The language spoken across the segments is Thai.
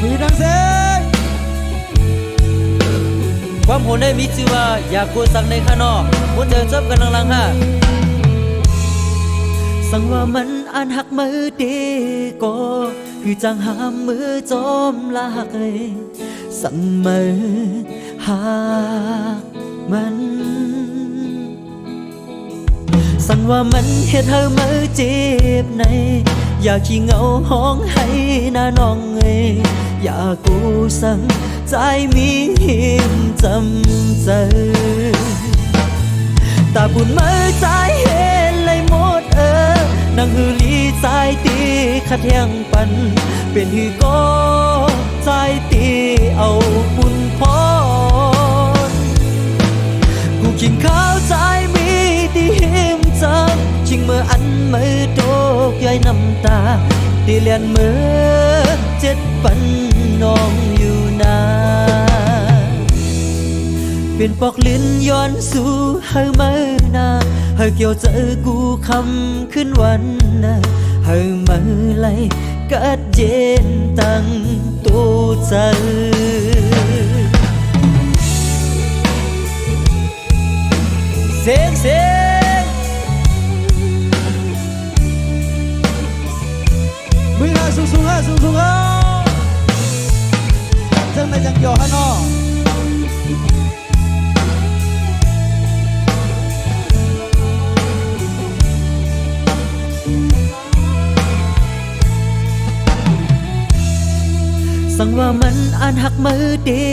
มือดังเสียงความโหดได้มีชื่อว่าอยากกูสั่งในข้างนอกหัวใจชอบกันลังๆฮะสั่งว่ามันอ่านหักมือดีก็คือจังหามมือจอมลากเลยสั่งมือหักมันสั่งว่ามันเฮ็ดให้มือจ็บใน อยากขี้เหงาห้องให้น้าน้องเอ้ยอยากกูสั่งใจมีหิมจำเจตาบุญมือใจเห็นเลยหมดเออนางฮือลีใจตีขัดแยงปัน เป็นฮือก็ใจตีเอาบุญพรกูกินข้าวใจมีที่หิม มื่ออันมือโดกย้อยน้ำตาดีเลียนมือเจ็ดปันน้องอยู่นาเป็นปอกลิ้นย้อนสู่เฮามือนาเฮาเกี่ยวเจอกูคำขึ้นวันนาเฮามือไหลกัดเย็นตั้งตัวใจเสียงเสียง มือหาสูงสูงฮะสูงสูงฮะจังในจังเกี่ยวฮะเนาะสั่งว่ามันอ่านหักมือดี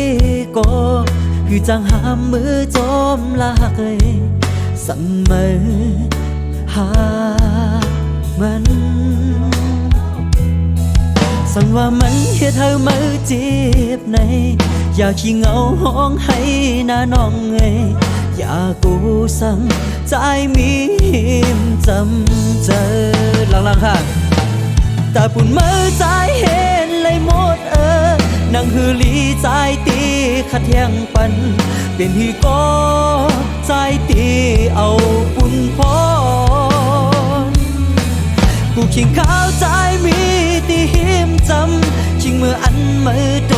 ก็คือจังหามมือจอมลาหักเลยสั่งมือหามัน สั่งว่ามันเฮ็ดให้มือเจ็บใน อยากขี้เหงาห้องให้น้าน้องเอ้ยอยากกูสั่งใจมีหิมจำเจอหลังๆค่ะแตาปุ่นมือใจเห็นเลยหมดเออนางฮือลีใจตีขัดแยงปัน เป็นฮีก็ใจตีเอาปุ่นพรกูขิงข้าวใจำชิงมืออันมือโต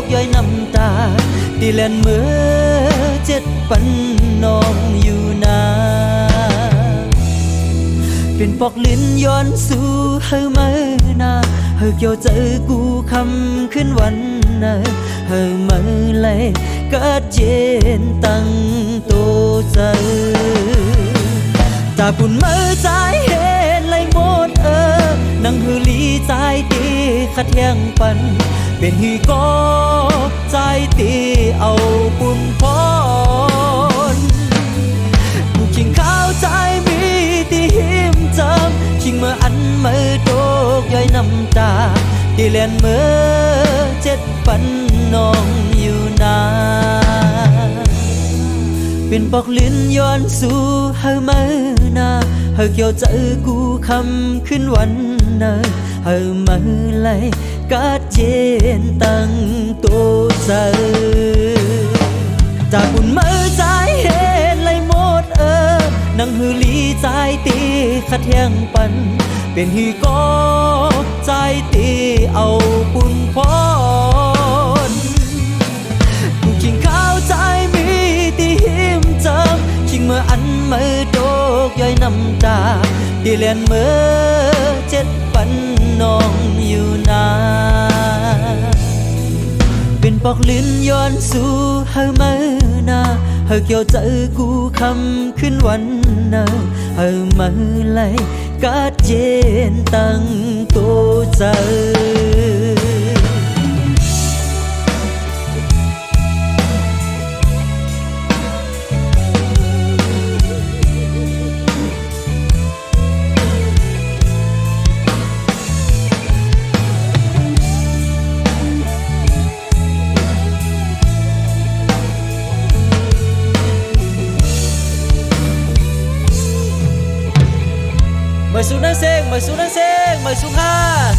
กย้อยน้ำตาตีเล่นมือเจ็ดปันนองอยู่นาเป็นปอกลิ้นย้อนสู่เฮามานาเฮาเกี่ยวเจอกูคำขึ้นวันนาเฮามาเลยกัดเย็นตั้งโตัวเจตาปุ่นเมื่อใจ ขัดแย้งปัน เป็นฮีก็ใจตีเอาปุ่นพรกูคิงข้าวใจมีที่หิมจำขิงเมื่ออันมือโตกย้อยน้ำตาที่เลียนมือเจ็ดปันน้อง เป็นปอกลิ้นย้อนสู่เฮามานาเฮาเกี่ยวเจกูคำขึ้นวันนาเฮามาไหลกัดเย็นตั้งตัวเจอจากบุญมือใจเห็นเลยหมดเออนางฮือลีใจตีขัดแยงปัน เป็นฮีก็ใจตีเอา ยน้ำตาดีเลียนเมื่อเจ็ดปันน้องอยู่นาเป็นปอกลิ้นย้อนสู่เฮามานาเฮาเกี่ยวเจกูคำขึ้นวันนาเฮามาไหลกัดเย็นตั้งตัวเจ mời xuống đang sen mời xuống đang sen mời xuống ha